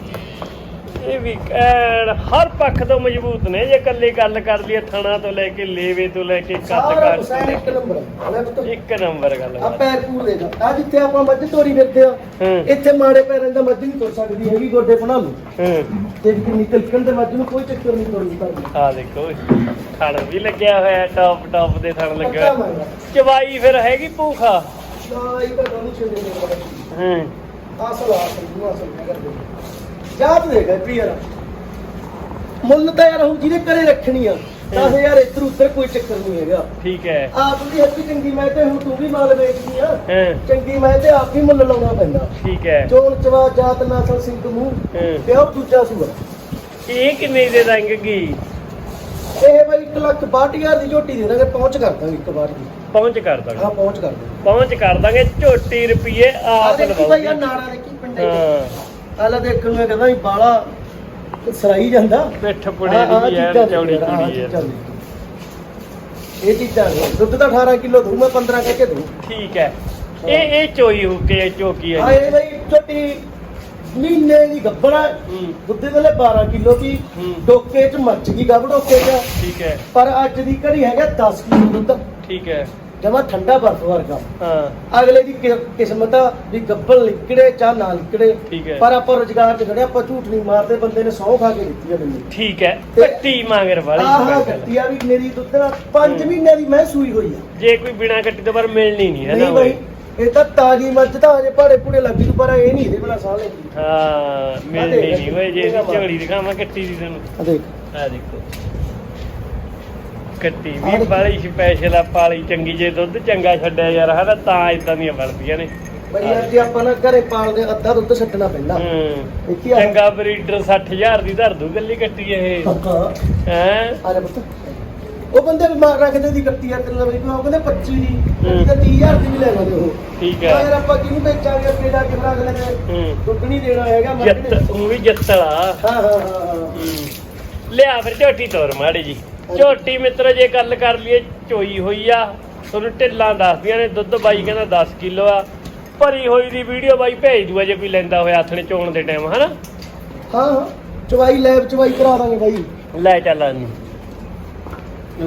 ਇਹ ਵੀ ਐਨ ਹਰ ਪੱਖ ਤੋਂ ਮਜ਼ਬੂਤ ਨੇ ਜੇ ਇਕੱਲੇ ਗੱਲ ਕਰ ਲਈਏ ਥਣਾ ਤੋਂ ਲੈ ਕੇ ਲੇਵੇ ਤੋਂ ਲੈ ਕੇ ਸਾਰਾ ਹੁਸੈਨ ਇੱਕ ਨੰਬਰ ਹੈ ਲੈ ਪੁੱਤ ਇੱਕ ਨੰਬਰ ਗੱਲ ਆ। ਪੈਰ ਪੂਰ ਦੇਗਾ ਆ ਜਿੱਥੇ ਆਪਾਂ ਮੱਝ ਤੋਰੀ ਫਿਰਦੇ ਆ ਹੂੰ। ਇੱਥੇ ਮਾੜੇ ਪੈਰਾਂ ਦਾ ਮੱਝ ਨਹੀਂ ਤੁਰ ਸਕਦੀ ਹੈਗੀ ਗੋਡੇ ਬਣਾ ਲੂ ਹੂੰ। ਤੇ ਕਿੰਨੀ ਤਿਲਕਣ ਦੇ ਮੱਝ ਨੂੰ ਕੋਈ ਚੱਕਰ ਨਹੀਂ ਤੁਰਨ ਦਾ ਆ ਦੇਖੋ ਥਣ ਵੀ ਲੱਗਿਆ ਹੋਇਆ ਟੌਪ ਟੌਪ ਦੇ ਥਣ ਹੋਇਆ। ਮੰਗਾ ਚਵਾਈ ਫਿਰ ਹੈਗੀ ਭੂਖਾ? ਨਾ ਇਹ ਤਾਂ ਦੋਨੋਂ ਛੇੜੇ ਨੇ ਹੂੰ। ਆਸਲ ਆਸਲ ਨੂੰ ਆਸਲ ਨਾ ਕਰਦੇ। ਯਾਦ ਦੇਗਾ ਪੀਰ ਮੁੱਲ ਤਾਂ ਯਾਰ ਹੁਣ ਜਿਹਨੇ ਘਰੇ ਰੱਖਣੀ ਆ 10000 ਇੱਧਰ ਉੱਧਰ ਕੋਈ ਚੱਕਰ ਨਹੀਂ ਹੈਗਾ। ਠੀਕ ਹੈ। ਆਪ ਦੀ ਹੱਥੀ ਚੰਗੀ ਮੈਂ ਤੇ ਹੁਣ ਤੂੰ ਵੀ ਮਾਲ ਵੇਚਦੀ ਆ। ਹਾਂ। ਚੰਗੀ ਮੈਂ ਤੇ ਆਪ ਹੀ ਮੁੱਲ ਲਾਉਣਾ ਪੈਂਦਾ। ਠੀਕ ਹੈ। ਚੋਣ ਚਵਾ ਜਾਤ ਨਸਲ ਸਿੰਘ ਮੂੰਹ ਹਾਂ। ਤੇ ਉਹ ਦੂਜਾ ਸੂਆ। ਇਹ ਕਿੰਨੇ ਦੇ ਰੰਗਗੀ ਇਹ ਬਾਈ 1 ਲੱਖ 62000 ਦੀ ਝੋਟੀ ਦੇ ਦਾਂਗੇ ਪਹੁੰਚ ਕਰ ਦਾਂਗੇ ਇੱਕ ਵਾਰ ਦੀ। ਪਹੁੰਚ ਕਰ ਦਾਂਗੇ। ਹਾਂ ਪਹੁੰਚ ਕਰ ਦਾਂਗੇ। ਪਹੁੰਚ ਕਰ ਦਾਂਗੇ ਝੋਟੀ ਰੁਪਏ ਆ ਆਪ ਦੇਖੀ ਬਾਈ ਆ ਲਵਾਉਗੀ ਨਾੜਾ ਦੇਖੀ ਪਿੰਡੇ ਹਾਂ। ਆਲਾ ਦੇਖਣ ਨੂੰ ਇਹ ਕਹਿੰਦਾ ਵੀ ਬਾਲਾ ਸਰਾਈ ਜਾਂਦਾ। ਪਿੱਠ ਪੁੜੇ ਦੀ ਯਾਰ ਚੌੜੀ ਚੀਜ਼ਾਂ ਯਾਰ। ਇਹ ਚੀਜ਼ਾਂ ਨੇ। ਦੁੱਧ ਤਾਂ 18 ਕਿਲੋ ਦਊ ਮੈਂ 15 ਕਹਿ ਕੇ ਠੀਕ ਹੈ। ਇਹ ਇਹ ਚੋਈ ਹੋ ਕੇ ਚੋਕੀ ਹੈ ਇਹ ਬਈ ਛੋਟੀ ਮਹੀਨੇ ਦੀ ਗੱਬੜਾ ਹੂੰ। ਦੁੱਧ ਵੇਲੇ 12 ਕਿਲੋ ਦੀ। ਹੂੰ। ਡੋਕੇ ਚ ਮੱਚ ਗਈ ਗੱਬ ਡੋਕੇ ਚ। ਠੀਕ ਹੈ। ਪਰ ਅੱਜ ਦੀ ਘੜੀ ਹੈਗਾ 10 ਕਿਲੋ ਦੁੱਧ। ਠੀਕ ਹੈ। ਜਮਾ ਠੰਡਾ ਬਰਫ ਵਰਗਾ। ਹਾਂ। ਅਗਲੇ ਦੀ ਕਿ- ਕਿਸਮਤ ਆ ਵੀ ਗੱਬਲ ਨਿਕੜੇ ਚਾਹ ਨਾ ਨਿਕੜੇ ਠੀਕ ਹੈ। ਪਰ ਆਪਾਂ ਰੁਜ਼ਗਾਰ ਚ ਖੜੇ ਆਪਾਂ ਝੂਠ ਨਹੀਂ ਮਾਰਦੇ ਬੰਦੇ ਨੇ ਸੌ ਖਾ ਕੇ ਦਿੱਤੀ ਆ ਮੈਨੂੰ। ਠੀਕ ਹੈ। ਤੇ- ਕੱਟੀ ਮਾਂਗਰ ਵਾਲੀ ਆਹ special। ਗੱਤੀ ਆ ਵੀ ਮੇਰੀ ਦੁੱਧ ਨਾਲ 5 ਹੂੰ। ਮਹੀਨਿਆਂ ਦੀ ਮੈਂ ਸੂਈ ਹੋਈ ਆ। ਜੇ ਕੋਈ ਬਿਨਾ ਕੱਟੀ ਤੋਂ ਪਰ ਮਿਲਣੀ ਨਹੀਂ ਹੈ ਨਾ ਨਹੀਂ ਬਾਈ ਇਹ ਤਾਂ ਤਾਜੀ ਮੱਝ ਤਾਂ ਹਜੇ ਭਾੜੇ ਭੂੜੇ ਲੱਗੀ ਤੂੰ ਪਰ ਇਹ ਨਹੀਂ ਇਹਦੇ ਬਣਾ ਸਾਹ ਲੈਂਦੀ। ਹਾਂ ਮਿਲਣੀ ਨਹੀਂ ਹੋਏ ਜੇ ਇਹਦਾ ਝੋਲੀ ਦਿਖਾਵਾਂ ਕੱਟੀ ਦੀ ਤੈਨੂੰ। ਆ ਦੇਖ। ਆ ਦੇਖੋ। ਕੱਟੀ ਵੀ ਬਾਲੀ ਸਪੈਸ਼ਲ ਆ ਪਾਲੀ ਚੰਗੀ ਜੇ ਦੁੱਧ ਚੰਗਾ ਛੱਡਿਆ ਯਾਰ ਹਨਾ ਤਾਂ ਇਦਾਂ ਦੀਆਂ ਬਣਦੀਆਂ ਨੇ। ਬਈ ਅੱਜ ਆਪਾਂ ਨਾ ਘਰੇ ਪਾਲਦੇ ਅੱਧਾ ਦੁੱਧ ਛੱਡਣਾ ਪੈਂਦਾ। ਹੂੰ ਦੇਖੀ ਆ। ਚੰਗਾ ਬਰੀਡਰ 60000 ਦੀ ਧਰ ਦੂ ਗੱਲੀ ਕੱਟੀ ਇਹ। ਹਾਂ? ਆ ਪੁੱਤ। ਉਹ ਬੰਦੇ ਬਿਮਾਰ ਰੱਖਦੇ ਦੀ ਕੱਟੀ ਆ ਤੇਰੇ ਲਈ ਉਹ ਕਹਿੰਦੇ 25 ਦੀ। ਤੇ 30000 ਦੀ ਵੀ ਲੈ ਲੈਂਦੇ ਉਹ। ਠੀਕ ਯਾਰ ਹੈ ਆਪਾਂ ਕਿਹਨੂੰ ਵੇਚਾਂਗੇ ਅੱਗੇ ਜਾ ਕੇ ਬਣਾ ਅਗਲੇ ਦੁੱਧ ਨਹੀਂ ਦੇਣਾ ਹੈਗਾ। ਜੱਤ ਉਹ ਵੀ ਜੱਤਲਾ। ਹਾਂ ਹਾਂ। ਹੂੰ। ਲਿਆ ਫਿਰ ਝੋਟੀ ਤੋਰ ਮਾੜੀ ਜੀ। ਝੋਟੀ ਮਿੱਤਰੋ ਜੇ ਗੱਲ ਕਰ ਲਈਏ ਚੋਈ ਹੋਈ ਆ। ਤੁਹਾਨੂੰ ਢਿੱਲਾਂ ਦੱਸਦੀਆਂ ਨੇ। ਦੁੱਧ ਬਾਈ ਕਹਿੰਦਾ 10 ਕਿਲੋ ਆ। ਭਰੀ ਹੋਈ ਦੀ ਵੀਡੀਓ ਬਾਈ ਭੇਜ ਦੂਆ ਜੇ ਕੋਈ ਲੈਂਦਾ ਹੋਇਆ ਆਥਣੇ ਚੋਣ ਦੇ ਟਾਈਮ ਹਨਾ? ਹਾਂ ਚਵਾਈ ਲੈਬ ਚਵਾਈ ਕਰਾ ਦਾਂਗੇ ਬਾਈ। ਲੈ ਚੱਲ ਇਹਨੂੰ।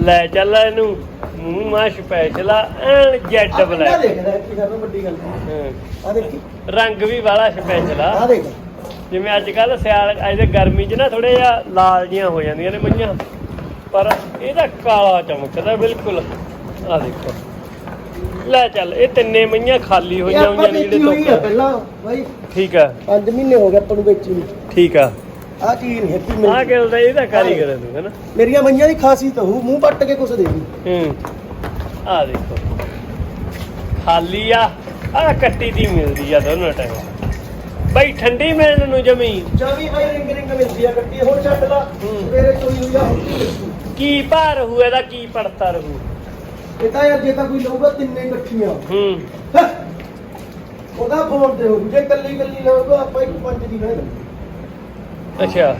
ਲੈ ਚੱਲ ਇਹਨੂੰ। ਮੂੰਹ ਮਾ ਸਪੈਸ਼ਲ ਆ। ਐਨ ਜੈਡ ਆ ਬਲੈਕ ਦੇਖਦਾ ਕੀ ਕਰਨਾ ਵੱਡੀ ਗੱਲ। ਆ ਦੇਖੀ। ਰੰਗ ਵੀ ਵਾਲਾ ਸਪੈਸ਼ਲ ਆ। ਆ ਦੇਖ ਜਿਵੇਂ ਅੱਜ ਕੱਲ ਸਿਆਲ ਅਜੇ ਗਰਮੀ 'ਚ ਨਾ ਥੋੜੇ ਜਿਹਾ ਲਾਲ ਜੀਆਂ ਹੋ ਜਾਂਦੀਆਂ ਨੇ ਮਈਆਂ ਪਰ ਇਹਦਾ ਕਾਲਾ ਚਮਕਦਾ ਬਿਲਕੁਲ। ਆ ਦੇਖੋ। ਲੈ ਚੱਲ ਇਹ ਤਿੰਨੇ ਮਈਆਂ ਖਾਲੀ ਹੋਈਆਂ ਹੋਈਆਂ ਨੇ ਆ ਜਿਹੜੇ ਤੋਂ ਪਹਿਲਾਂ ਬਾਈ। ਠੀਕ ਆ। 5 ਮਹੀਨੇ ਹੋ ਗਏ ਆਪਾਂ ਨੂੰ ਵੇਚੀ ਨੂੰ। ਠੀਕ ਆ। ਆ ਚੀਜ਼ ਨਹੀਂ ਹੈਗੀ ਆ ਮੇਰੀ ਗੱਲ ਦਾ ਇਹਦਾ ਕਾਰੀਗਰ ਤੂੰ ਹੈਨਾ? ਮੇਰੀਆਂ ਮਈਆਂ ਦੀ ਖਾਸੀਅਤ ਹੂ ਮੂੰਹ ਪੱਟ ਕੇ ਕੁਛ ਦੇਗੀ ਹੂੰ। ਆ ਦੇਖੋ। ਖਾਲੀ ਆ। ਆ ਕੱਟੀ ਦੀ ਮਿਲਦੀ ਆ ਦੋਨੋਂ ਟਾਈਮ ਬਈ ਠੰਡੀ ਮਿਲਣ ਨੂੰ ਜਮੀ। ਚਾਵੀ ਬਾਈ ਰਿੰਗ ਰਿੰਗ ਮਿਲਦੀ ਆ ਕੱਟੀ ਹੁਣ ਛੱਡ ਲਾ। ਸਵੇਰੇ ਚੋਈ ਹੋਈ ਆ ਹੁਣ ਕੀ ਭਾਰ ਰਹੂ ਇਹਦਾ ਕੀ ਪੜਤਾ ਰਹੂ? ਇਹ ਤਾਂ ਯਾਰ ਜੇ ਤਾਂ ਕੋਈ ਲਊਗਾ ਤਿੰਨੇ ਇਕੱਠੀਆਂ। ਹੂੰ। ਹੈਂ। ਉਹਦਾ ਫੋਨ ਤੇ ਹੋ ਜੂ। ਜੇ ਕੱਲੀ ਕੱਲੀ ਲਊਗਾ ਆਪਾਂ ਇੱਕ ਪੰਜ ਦੀ ਬਹਿ ਅੱਛਾ।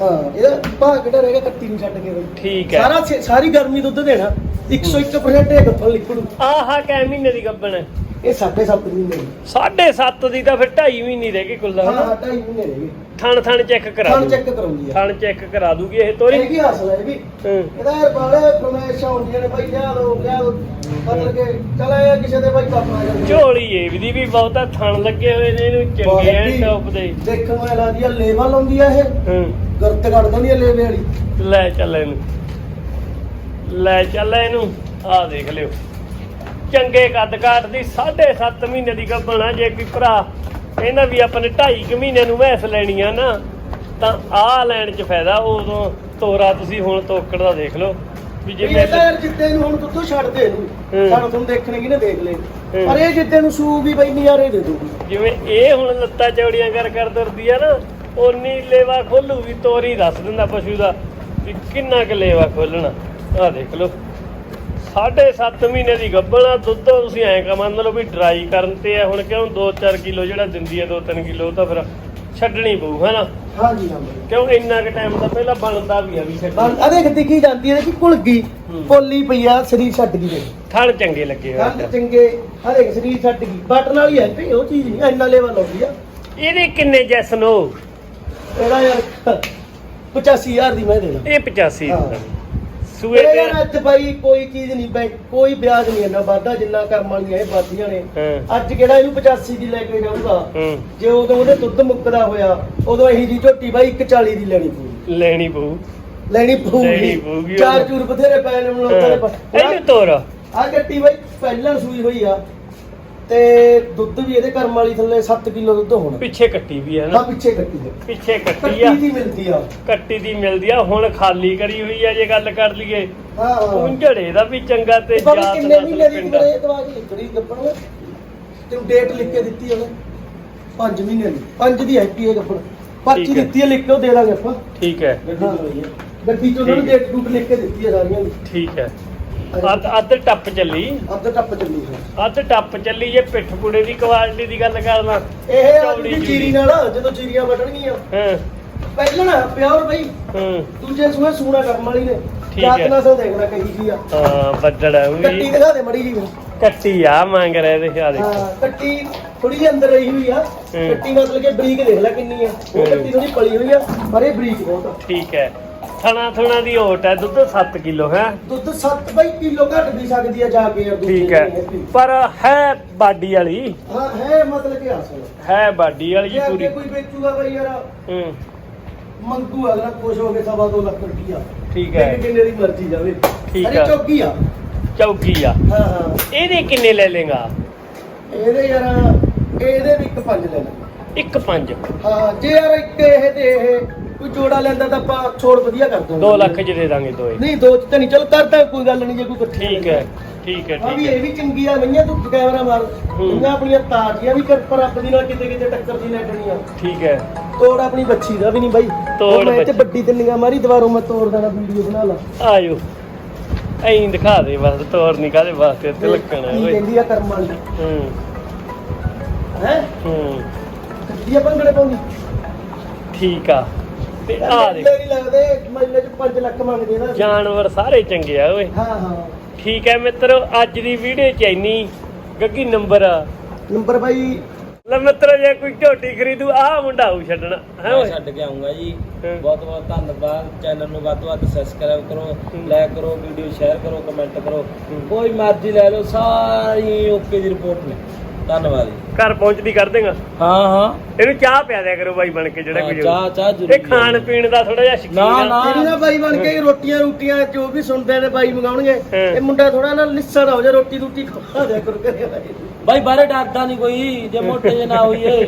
ਹਾਂ ਇਹਦਾ ਭਾਅ ਕਿਹੜਾ ਰਹੇਗਾ ਕੱਟੀ ਨੂੰ ਛੱਡ ਕੇ ਬਈ। ਠੀਕ ਹੈ। ਸਾਰਾ ਛੇ- ਸਾਰੀ ਗਰਮੀ ਦੁੱਧ ਦੇਣਾ 101% ਇਹ ਗੱਫਲ ਲਿਕੜੂ ਆਹਾ ਕੈ ਮਹੀਨੇ ਦੀ ਗੱਬਣ? ਹੈ ਇਹ ਸਾਢੇ ਸੱਤ ਮਹੀਨੇ ਦੀ। ਸਾਢੇ 7 ਦੀ ਤਾਂ ਫਿਰ 2.5 ਮਹੀਨੇ ਰਹਿ ਗਈ ਕੁੱਲ ਹਾਂ ਹਨਾ? ਢਾਈ ਮਹੀਨੇ ਰਹਿ ਗਏ। ਥਣ ਥਣ ਚੈੱਕ ਕਰਾ ਥਣ ਚੈੱਕ ਕਰਾਉਂਦੀ ਆ। ਥਣ ਚੈੱਕ ਕਰਾ ਦੂਗੀ ਇਹ ਤੋਰੀ। ਇਹ ਕੀ ਹਾਸਲ ਹੈ ਇਹ ਵੀ? ਇਹਦਾ ਯਾਰ ਬਾਲੇ ਫਰਮੈਸ਼ਾਂ ਹੁੰਦੀਆਂ ਨੇ ਭਾਈ ਲਿਆ ਲਿਆ ਦੋ ਮਤਲਬ ਕਿ। ਚਲ ਇਹ ਕਿਸੇ ਦੇ ਭਾਈ ਕੰਮ ਆ ਜਾਂਦੇ ਝੋਲੀ ਇਹ ਦੀ ਵੀ ਬਹੁਤਾ ਥਣ ਲੱਗੇ ਹੋਏ ਨੇ ਇਹਨੂੰ ਚੰਗੇ ਐ ਟੌਪ ਦੇ। ਦੇਖਣ ਨੂੰ ਲੱਗਦੀ ਆ ਲੇਵਾ ਲਾਉਂਦੀ ਆ ਇਹ। ਹੂੰ। ਗਰਤ ਕੱਢ ਦਿੰਦੀ ਆ ਲੇਵੇ ਵਾਲੀ। ਲੈ ਚੱਲ ਇਹਨੂੰ। ਲੈ ਚੱਲ ਇਹਨੂੰ। ਆਹ ਦੇਖ ਲਿਓ। ਚੰਗੇ ਕੱਦ ਕਾਟ ਦੀ 7.5 ਮਹੀਨੇ ਦੀ ਗੱਭਣ ਆ ਜੇ ਕੋਈ ਭਰਾ ਕਹਿੰਦਾ ਵੀ ਆਪਾਂ ਨੇ 2.5 ਮਹੀਨੇ ਨੂੰ ਮੈਸ ਲੈਣੀ ਆ ਨਾ ਤਾਂ ਆਹ ਲੈਣ 'ਚ ਫਾਇਦਾ ਉਦੋਂ ਤੋਰਾ ਤੁਸੀਂ ਹੁਣ ਤੋਕੜ ਦਾ ਦੇਖ ਲਓ ਵੀ ਜੇ ਵੀ ਇਹ ਤਾਂ ਮੈਂ ਯਾਰ ਜਿੱਦੇ ਨੂੰ ਹੁਣ ਦੁੱਧੋਂ ਛੱਡ ਦੇ ਇਹਨੂੰ ਹੂੰ। ਸਾਨੂੰ ਤੁਹਾਨੂੰ ਦੇਖਣੇ ਕੀ ਨੇ ਦੇਖ ਲੈ। ਹੂੰ। ਪਰ ਇਹ ਜਿੱਦੇ ਨੂੰ ਸੂ ਵੀ ਬਈ ਨਜ਼ਾਰੇ ਦੇ ਦੂਗੀ ਜਿਵੇਂ ਇਹ ਹੁਣ ਲੱਤਾਂ ਚੌੜੀਆਂ ਕਰ ਕਰ ਤੁਰਦੀ ਆ ਨਾ ਓਨੀ ਲੇਵਾ ਖੋਲੂ ਵੀ ਤੋਰੀ ਦੱਸ ਦਿੰਦਾ ਪਸ਼ੂ ਦਾ ਵੀ ਕਿੰਨਾ ਕੁ ਲੇਵਾ ਖੋਲਣਾ। ਆਹ ਦੇਖ ਲਓ। ਸਾਢੇ ਸੱਤ ਮਹੀਨੇ ਦੀ ਗੱਭਣ ਆ ਦੁੱਧ ਤੁਸੀਂ ਐਂ ਕਹ ਮੰਨ ਲਓ ਵੀ ਡਰਾਈ ਕਰਨ ਤੇ ਆ ਹੁਣ ਕਿਉਂ 2-4 ਕਿਲੋ ਜਿਹੜਾ ਦਿੰਦੀ ਆ 2-3 ਕਿਲੋ ਤਾਂ ਫਿਰ ਛੱਡਣੀ ਪਊ ਹਨਾ? ਹਾਂਜੀ ਹਾਂ ਬਾਈ ਕਿਉਂ ਇੰਨਾ ਕੁ ਟਾਈਮ ਤਾਂ ਪਹਿਲਾਂ ਬਣਦਾ ਵੀ ਆ ਵੀ ਛੱਡਣੀ। ਆ ਦੇਖ ਦਿਖੀ ਜਾਂਦੀ ਹੈ ਕਿ ਕੁਲ ਗਈ ਹੂੰ। ਪੋਲੀ ਪਈ ਆ ਸਰੀਰ ਛੱਡ ਗਈ ਦੇ ਥਣ ਚੰਗੇ ਲੱਗੇ ਹੋਏ ਕੰਨ ਆ। ਚੰਗੇ ਹਰੇਕ ਸਰੀਰ ਛੱਡ ਗਈ। ਬਟਨ ਵਾਲੀ ਹੈ ਭਈ ਉਹ ਚੀਜ਼ ਨਹੀਂ ਇੰਨਾ ਲੈਵਲ ਆਉਂਦੀ ਆ। ਇਹਦੇ ਕਿੰਨੇ ਜੈਸਨ ਹੋ ਇਹਦਾ ਯਾਰ 85000 ਦੀ ਮੈਂ ਦੇਣਾ ਇਹ 85 ਹਾਂ। ਦਾ ਸੂਏ ਤੇ ਯਾਰ ਅੱਜ ਬਾਈ ਕੋਈ ਚੀਜ਼ ਨਹੀਂ ਬੈਂਕ ਕੋਈ ਵਿਆਜ ਨਹੀਂ ਇੰਨਾ ਵਾਧਾ ਜਿੰਨਾ ਕਰਮ ਵਾਲੀਆਂ ਇਹ ਵਾਧੀਆਂ ਨੇ। ਹਾਂ। ਅੱਜ ਕਿਹੜਾ ਇਹਨੂੰ 85 ਦੀ ਲੈ ਕੇ ਜਾਊਗਾ? ਹੂੰ। ਜੇ ਉਦੋਂ ਉਹਦੇ ਦੁੱਧ ਮੁੱਕਦਾ ਹੋਇਆ ਉਦੋਂ ਇਹੀ ਜੀ ਝੋਟੀ ਬਾਈ 140 ਦੀ ਲੈਣੀ ਪਊ। ਲੈਣੀ ਪਊ। ਲੈਣੀ ਲੈਣੀ ਪਊਗੀ। ਪਊਗੀ ਚਾਰ। ਚੂਰ ਬਥੇਰੇ ਪੈ ਨੇ ਲੋਕਾਂ ਦੇ ਪਾਸ ਇਹਨੂੰ ਤੋਰ। ਆ ਗੱਟੀ ਬਾਈ ਪਹਿਲਾਂ ਸੂਈ ਹੋਈ ਆ। ਤੇ ਦੁੱਧ ਵੀ ਇਹਦੇ ਕਰਮ ਵਾਲੀ ਥੱਲੇ 7 ਕਿਲੋ ਦੁੱਧ ਹੋਣਾ। ਪਿੱਛੇ ਕੱਟੀ ਵੀ ਹੈ ਹਾਂ ਨਾ ਪਿੱਛੇ ਕੱਟੀ ਹੈ ਪਿੱਛੇ ਕੱਟੀ ਆ। ਕੱਟੀ ਦੀ ਮਿਲਦੀ ਆ। ਕੱਟੀ ਦੀ ਮਿਲਦੀ ਆ। ਹੁਣ ਖਾਲੀ ਕਰੀ ਹੋਈ ਆ ਜੇ ਗੱਲ ਕਰ ਲਈਏ। ਹਾਂ ਹਾਂ। ਪੁੰਝੜੇ ਦਾ ਵੀ ਚੰਗਾ ਤੇ ਤੇ ਬਾਬਾ ਕਿੰਨੇ ਮਹੀਨੇ ਦੀ ਪਿੰਡ ਮੇਰੇ ਦਵਾ ਦੀ ਲਿਖੜੀ ਗੱਪਣ ਤੈਨੂੰ ਡੇਟ ਲਿਖ ਕੇ ਦਿੱਤੀ ਉਹਨੇ। 5 ਮਹੀਨੇ ਦੀ। 5 ਦੀ ਹੈਪੀ ਹੈ ਗੱਪਣ। ਪਰਚੀ ਠੀਕ ਹੈ। ਦਿੱਤੀ ਹੈ ਲਿਖ ਕੇ ਉਹ ਦੇ ਦਾਂਗੇ ਆਪਾਂ। ਠੀਕ ਹੈ। ਗੱਡੀ ਚ ਉਹਨਾਂ ਨੂੰ ਠੀਕ। ਡੇਟ ਡੂਟ ਲਿਖ ਕੇ ਦਿੱਤੀ ਹੈ ਸਾਰੀਆਂ ਦੀ। ਠੀਕ ਹੈ। ਅੱਧ ਅੱਧ ਟੱਪ ਚੱਲੀ। ਅੱਧ ਟੱਪ ਚੱਲੀ ਹੈ। ਅੱਧ ਟੱਪ ਚੱਲੀ ਜੇ ਪਿੱਠ ਪੁੜੇ ਦੀ ਕੁਆਲਿਟੀ ਦੀ ਗੱਲ ਕਰਦਾ। ਇਹ ਅੱਜ ਚੌੜੀ ਨਾਲ ਜਦੋਂ ਚੀਰੀਆਂ ਵੱਢਣਗੀਆਂ। ਹਾਂ। ਪਹਿਲਾਂ ਨਾ ਪਿਓਰ ਬਈ। ਹਾਂ। ਦੂਜੇ ਸੂਏ ਸੂਣਾ ਕਰਮ ਵਾਲੀ ਨੇ। ਠੀਕ ਜਾਤ ਹੈ। ਨਸਲ ਦੇਖਣਾ ਕਹੀ ਜੀ ਆ। ਹਾਂ ਆ ਉਹ ਕੱਟੀ ਦਿਖਾ ਦੇ ਮੜੀ ਜੀ ਕੱਟੀ ਆ ਮੰਗ ਰਹੇ ਆ ਦੇਖੋ। ਹਾਂ ਕੱਟੀ ਥੋੜੀ ਜਿਹੀ ਅੰਦਰ ਰਹੀ ਹੋਈ ਆ। ਹੂੰ। ਕੱਟੀ ਮਤਲਬ ਕਿ ਬਰੀਕ ਦੇਖ ਲੈ ਕਿੰਨੀ ਆ। ਉਹ ਹੂੰ। ਕੱਟੀ ਥੋੜੀ ਪਲੀ ਹੋਈ ਆ ਪਰ ਇਹ ਬਰੀਕ ਬਹੁਤ ਆ। ਠੀਕ ਹੈ। ਥਣਾ ਥਣਾ ਦੀ ਓਟ ਹੈ ਦੁੱਧ 7 ਕਿਲੋ ਹੈ। ਦੁੱਧ 7 ਬਾਈ ਕਿਲੋ ਘੱਟ ਵੀ ਸਕਦੀ ਆ ਜਾ ਕੇ ਯਾਰ ਦੂਜੇ ਠੀਕ ਹੈ। ਦਿਨ। ਪਰ ਹੈ ਬਾਡੀ ਵਾਲੀ। ਹਾਂ ਹੈ ਮਤਲਬ ਕਿ ਆਸਲ ਹੈ ਬਾਡੀ ਵਾਲੀ ਜੇ ਪੂਰੀ। ਕੋਈ ਵੇਚੂਗਾ ਬਾਈ ਯਾਰ। ਹੂੰ। ਮੰਗੂ ਅਗਲਾ ਖੁਸ਼ ਹੋ ਕੇ ਸਵਾ ਦੋ ਲੱਖ ਰੁਪਈਆ। ਠੀਕ ਹੈ। ਕਿ ਕਿੰਨੇ ਦੀ ਮਰਜ਼ੀ ਜਾਵੇ। ਠੀਕ ਅਰੇ ਆ। ਚੌਕੀ ਆ। ਚੌਕੀ ਆ। ਹਾਂ ਹਾਂ। ਇਹਦੇ ਕਿੰਨੇ ਲੈ ਲੇਗਾ ਇਹਦੇ ਯਾਰ ਇਹਦੇ ਵੀ ਇੱਕ ਪੰਜ ਲੈ ਲੈ ਇੱਕ ਪੰਜ। ਹਾਂ ਜੇ ਯਾਰ ਇੱਕ ਇਹ ਤੇ ਇਹ ਕੋਈ ਜੋੜਾ ਲੈਂਦਾ ਤਾਂ ਆਪਾਂ ਛੋੜ ਵਧੀਆ ਕਰ ਦਾਂਗੇ 2 ਲੱਖ ਚ ਦੇ ਦਾਂਗੇ ਦੋਏ। ਨਹੀਂ ਦੋ ਚ ਤਾਂ ਨਹੀਂ। ਚਲ ਕਰਦਾ ਕੋਈ ਗੱਲ ਨਹੀਂ ਜੇ ਕੋਈ ਇਕੱਠੇ ਠੀਕ ਹੈ ਠੀਕ ਹੈ ਆ ਵੀ ਠੀਕ ਹੈ। ਇਹ ਵੀ ਚੰਗੀ ਆ ਮਈਆਂ ਤੂੰ ਕੈਮਰਾ ਮਾਰ। ਹੂੰ। ਮਈਆਂ ਆਪਣੀਆਂ ਤਾਜ਼ੀਆਂ ਵੀ ਕਰ ਪਰ ਆਪਣੀ ਨਾਲ ਕਿਤੇ ਕਿਤੇ ਟੱਕਰ ਦੀ ਲੱਗਣੀ ਆ ਠੀਕ ਹੈ। ਤੋੜ ਆਪਣੀ ਬੱਚੀ ਦਾ ਵੀ ਨਹੀਂ ਬਾਈ। ਤੋੜ ਉਹ ਮੈਂ ਤੇ ਬੱਚੀ। ਵੱਡੀ ਤੇ ਨਿਗਾਹ ਮਾਰੀ ਦੁਬਾਰੋਂ ਮੈਂ ਤੋੜ ਦੇਣਾ ਵੀਡੀਓ ਬਣਾ ਲਾ। ਆਇਓ। ਐਂ ਦਿਖਾ ਦੇ ਬਸ ਤੋਰ ਨਹੀਂ ਕਾਦੇ ਵਾਸਤੇ ਤੇ ਲੱਗਣਾ ਕੀ ਓਏ ਕਹਿੰਦੀ ਆ ਕਰਮ ਵਾਲੀ ਹੂੰ। ਹੈ? ਹੂੰ। ਕੱਢੀ ਆ ਭੰਗੜੇ ਪਾਉਂਦੀ। ਠੀਕ ਆ। ਤੇ ਆ ਦੇ ਨਹੀਂ ਲੱਗਦੇ ਮਹੀਨੇ ਚ 5 ਲੱਖ ਮੰਗਦੇ ਨਾ। ਜਾਨਵਰ ਸਾਰੇ ਚੰਗੇ ਆ ਓਏ। ਹਾਂ ਹਾਂ। ਠੀਕ ਹੈ ਮਿੱਤਰੋ ਅੱਜ ਦੀ ਵੀਡੀਓ ਚ ਇੰਨੀ ਗੱਗੀ ਨੰਬਰ ਨੰਬਰ ਬਾਈ। ਲੈ ਮਿੱਤਰੋ ਜੇ ਕੋਈ ਝੋਟੀ ਖਰੀਦੂ ਆਹ ਮੁੰਡਾ ਆਊ ਛੱਡਣਾ। ਹੈ ਮੈਂ ਓਏ। ਛੱਡ ਕੇ ਆਉਂਗਾ ਜੀ। ਬਹੁਤ ਬਹੁਤ ਧੰਨਵਾਦ। ਚੈਨਲ ਨੂੰ ਵੱਧ ਤੋਂ ਵੱਧ ਸਬਸਕ੍ਰਾਈਬ ਕਰੋ। ਲਾਈਕ ਕਰੋ ਵੀਡੀਓ ਸ਼ੇਅਰ ਕਰੋ ਕਮੈਂਟ ਕਰੋ। ਕੋਈ ਮਰਜ਼ੀ ਲੈ ਲਓ ਸਾਰੀ ਓਕੇ ਦੀ ਰਿਪੋਰਟ ਨੇ। ਧੰਨਵਾਦ ਜੀ। ਘਰ ਪਹੁੰਚਦੀ ਕਰ ਦੇਗਾ? ਹਾਂ ਹਾਂ। ਇਹਨੂੰ ਚਾਹ ਪਿਆ ਦਿਆ ਕਰੋ ਬਾਈ ਬਣ ਕੇ ਜਿਹੜਾ ਕੋਈ ਚਾਹ ਚਾਹ ਜ਼ਰੂਰ ਇਹ ਖਾਣ ਪੀਣ ਦਾ ਥੋੜਾ ਜਿਹਾ ਸ਼ੌਕੀਨ ਨਾ। ਨਾ। ਜਿਹੜੀ ਨਾ ਬਾਈ ਬਣ ਕੇ? ਰੋਟੀਆਂ ਰੋਟੀਆਂ ਜੋ ਵੀ ਸੁਣਦੇ ਨੇ ਬਾਈ ਮੰਗਾਉਣਗੇ। ਇਹ ਮੁੰਡਾ ਥੋੜਾ ਨਾ ਲਿੱਸਾ ਨਾ ਹੋ ਜਾ ਰੋਟੀ ਰੋਟੀ ਖਵਾ ਦਿਆ ਕਰੋ ਬਾਈ। ਬਾਰੇ ਡਰਦਾ ਨਹੀਂ ਕੋਈ ਜੇ ਮੋਟੇ ਜੇ ਨਾ ਹੋਈਏ।